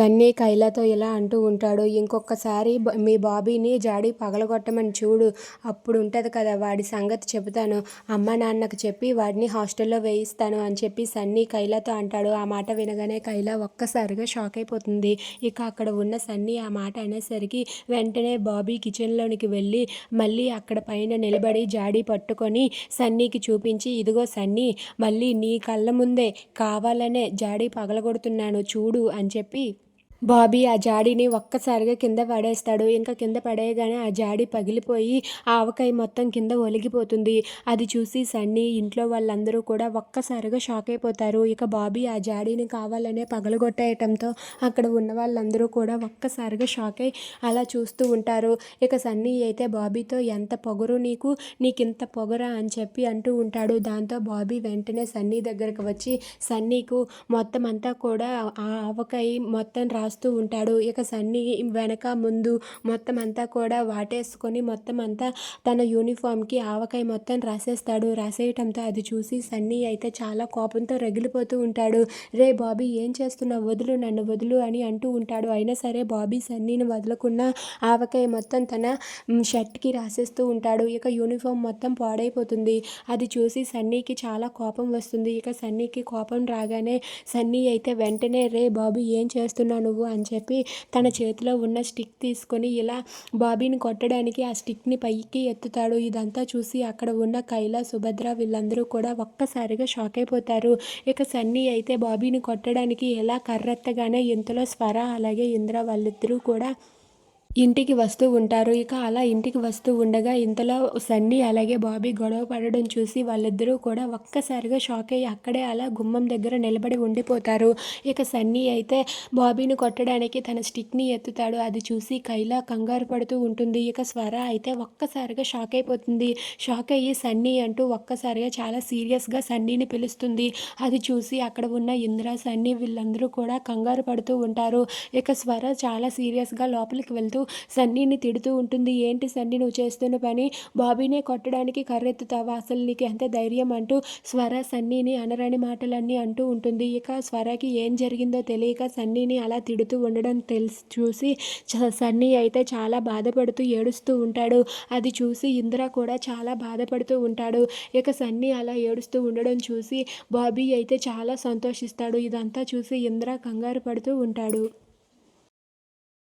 సన్నీ కైలాతో ఇలా అంటూ ఉంటాడు. ఇంకొకసారి మీ బాబీని జాడి పగలగొట్టమని చూడు అప్పుడు ఉంటుంది కదా వాడి సంగతి చెబుతాను. అమ్మ నాన్నకు చెప్పి వాడిని హాస్టల్లో వేయిస్తాను అని చెప్పి సన్నీ కైలాతో అంటాడు. ఆ మాట వినగానే కైలా ఒక్కసారిగా షాక్ అయిపోతుంది. ఇక అక్కడ ఉన్న సన్నీ ఆ మాట అనేసరికి వెంటనే బాబీ కిచెన్లోనికి వెళ్ళి మళ్ళీ అక్కడ పైన నిలబడి జాడీ పట్టుకొని సన్నీకి చూపించి ఇదిగో సన్నీ మళ్ళీ నీ కళ్ళ ముందే కావాలనే జాడీ పగలగొడుతున్నాను చూడు అని చెప్పి బాబీ ఆ జాడీని ఒక్కసారిగా కింద పడేస్తాడు. ఇంకా కింద పడేయగానే ఆ జాడీ పగిలిపోయి ఆవకాయ మొత్తం కింద ఒలిగిపోతుంది. అది చూసి సన్నీ ఇంట్లో వాళ్ళందరూ కూడా ఒక్కసారిగా షాక్ అయిపోతారు. ఇక బాబీ ఆ జాడీని కావాలనే పగలగొట్టేయటంతో అక్కడ ఉన్న వాళ్ళందరూ కూడా ఒక్కసారిగా షాక్ అయి అలా చూస్తూ ఉంటారు. ఇక సన్నీ అయితే బాబీతో ఎంత పొగరు నీకు? నీకు ఇంత పొగరా? అని చెప్పి అంటూ ఉంటాడు. దాంతో బాబీ వెంటనే సన్నీ దగ్గరకు వచ్చి సన్నీకు మొత్తం అంతా కూడా ఆ ఆవకాయ మొత్తం రా రాస్తూ ఉంటాడు. ఇక సన్నీ వెనక ముందు మొత్తం అంతా కూడా వాటేసుకొని మొత్తం అంతా తన యూనిఫామ్కి ఆవకాయ మొత్తం రాసేస్తాడు. రాసేయటంతో అది చూసి సన్నీ అయితే చాలా కోపంతో రగిలిపోతూ ఉంటాడు. రే బాబీ ఏం చేస్తున్నావు? వదులు నన్ను వదులు అని అంటూ ఉంటాడు. అయినా సరే బాబీ సన్నీని వదలకుండా ఆవకాయ మొత్తం తన షర్ట్కి రాసేస్తూ ఉంటాడు. ఇక యూనిఫామ్ మొత్తం పాడైపోతుంది. అది చూసి సన్నీకి చాలా కోపం వస్తుంది. ఇక సన్నీకి కోపం రాగానే సన్నీ అయితే వెంటనే రే బాబీ ఏం చేస్తున్నావు నువ్వు? అని చెప్పి తన చేతిలో ఉన్న స్టిక్ తీసుకొని ఇలా బాబీని కొట్టడానికి ఆ స్టిక్ని పైకి ఎత్తుతాడు. ఇదంతా చూసి అక్కడ ఉన్న కైలా సుభద్ర వీళ్ళందరూ కూడా ఒక్కసారిగా షాక్ అయిపోతారు. ఇక సన్నీ అయితే బాబీని కొట్టడానికి ఎలా కర్రెత్తగానే ఇంతలో స్వర అలాగే ఇంద్ర వాళ్ళిద్దరూ కూడా ఇంటికి వస్తూ ఉంటారు. ఇక అలా ఇంటికి వస్తూ ఉండగా ఇంతలో సన్నీ అలాగే బాబీ గొడవ పడడం చూసి వాళ్ళిద్దరూ కూడా ఒక్కసారిగా షాక్ అయ్యి అక్కడే అలా గుమ్మం దగ్గర నిలబడి ఉండిపోతారు. ఇక సన్నీ అయితే బాబీని కొట్టడానికి తన స్టిక్ని ఎత్తుతాడు. అది చూసి కైలా కంగారు పడుతూ ఉంటుంది. ఇక స్వర అయితే ఒక్కసారిగా షాక్ అయిపోతుంది. షాక్ అయ్యి సన్నీ అంటూ ఒక్కసారిగా చాలా సీరియస్గా సన్నీని పిలుస్తుంది. అది చూసి అక్కడ ఉన్న ఇంద్ర సన్నీ వీళ్ళందరూ కూడా కంగారు పడుతూ ఉంటారు. ఇక స్వర చాలా సీరియస్గా లోపలికి వెళ్తూ సన్నీని తిడుతూ ఉంటుంది. ఏంటి సన్నీ నువ్వు చేస్తున్న పని బాబీనే కొట్టడానికి కర్రెత్తుతావా? అసలు నీకు ఎంత ధైర్యం? అంటూ స్వర సన్నీని అనరాని మాటలన్నీ అంటూ ఉంటుంది. ఇక స్వరకి ఏం జరిగిందో తెలియక సన్నీని అలా తిడుతూ ఉండడం తెలిసి చూసి సన్నీ అయితే చాలా బాధపడుతూ ఏడుస్తూ ఉంటాడు. అది చూసి ఇందిర కూడా చాలా బాధపడుతూ ఉంటాడు. ఇక సన్నీ అలా ఏడుస్తూ ఉండడం చూసి బాబీ అయితే చాలా సంతోషిస్తాడు. ఇదంతా చూసి ఇందిర కంగారు పడుతూ ఉంటాడు.